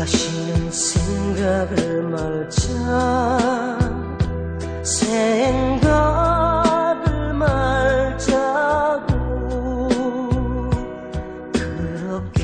하시는 생각을 말자. 생각을 말자고. 그렇게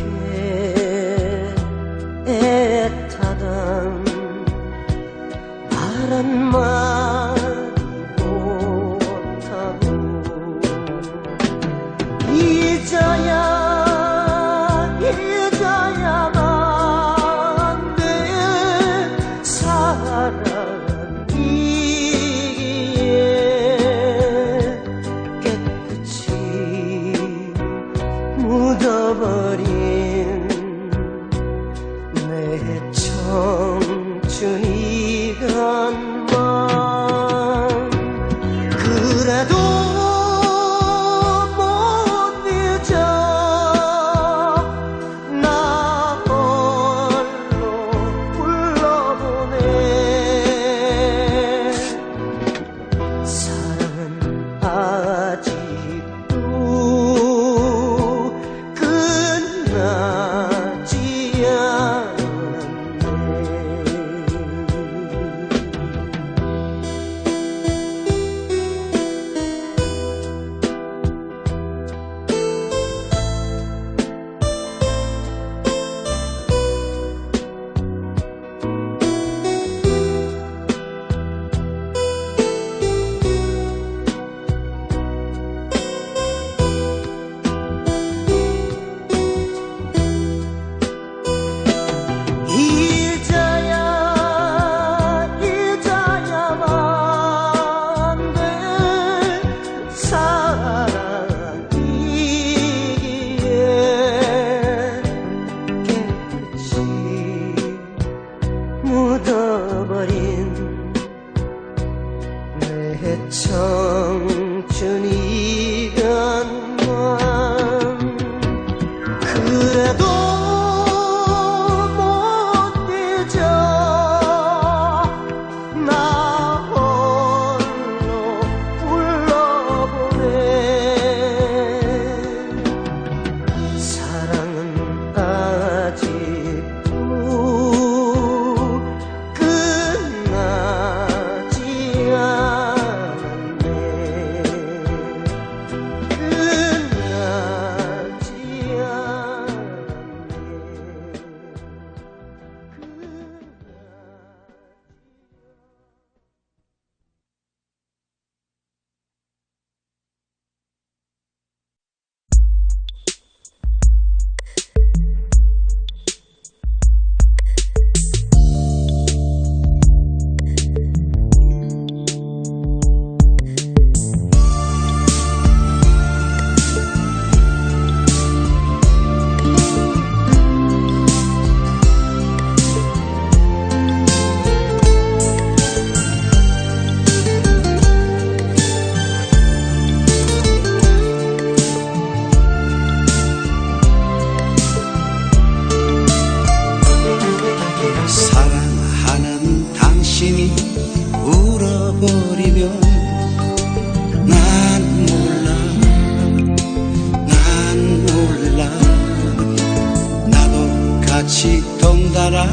같이 덩달아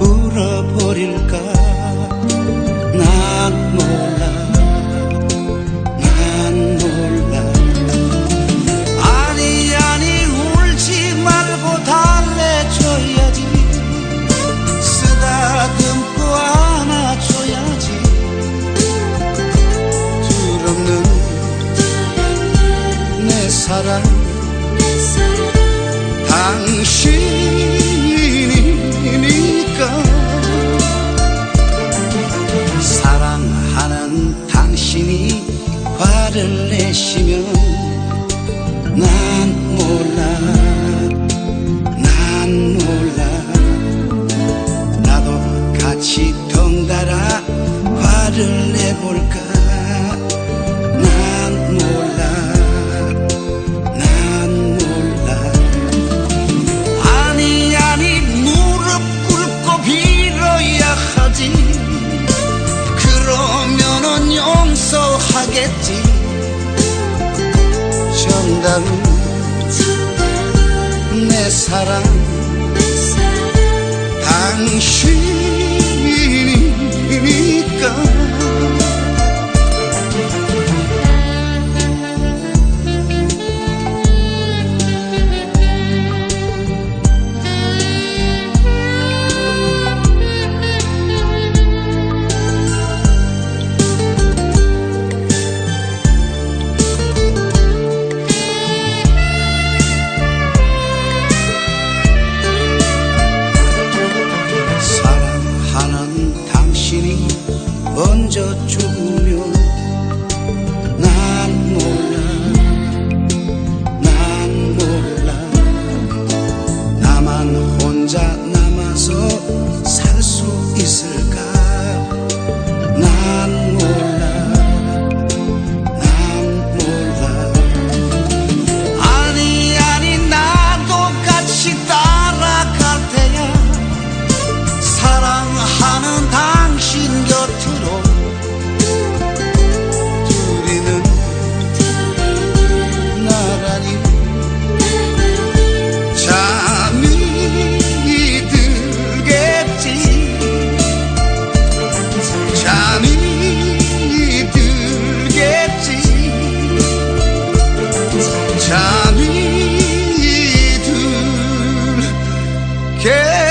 울어버릴까? 난 몰라. 난 몰라. 아니 아니 울지 말고 달래줘야지. 쓰다듬고 안아줘야지. 두렵는 내 사랑 사랑하는 당신이 화를 내시면 난 몰라 난 몰라. 나도 같이 덩달아 화를 내볼까 정답은 내 사랑. 당신 care.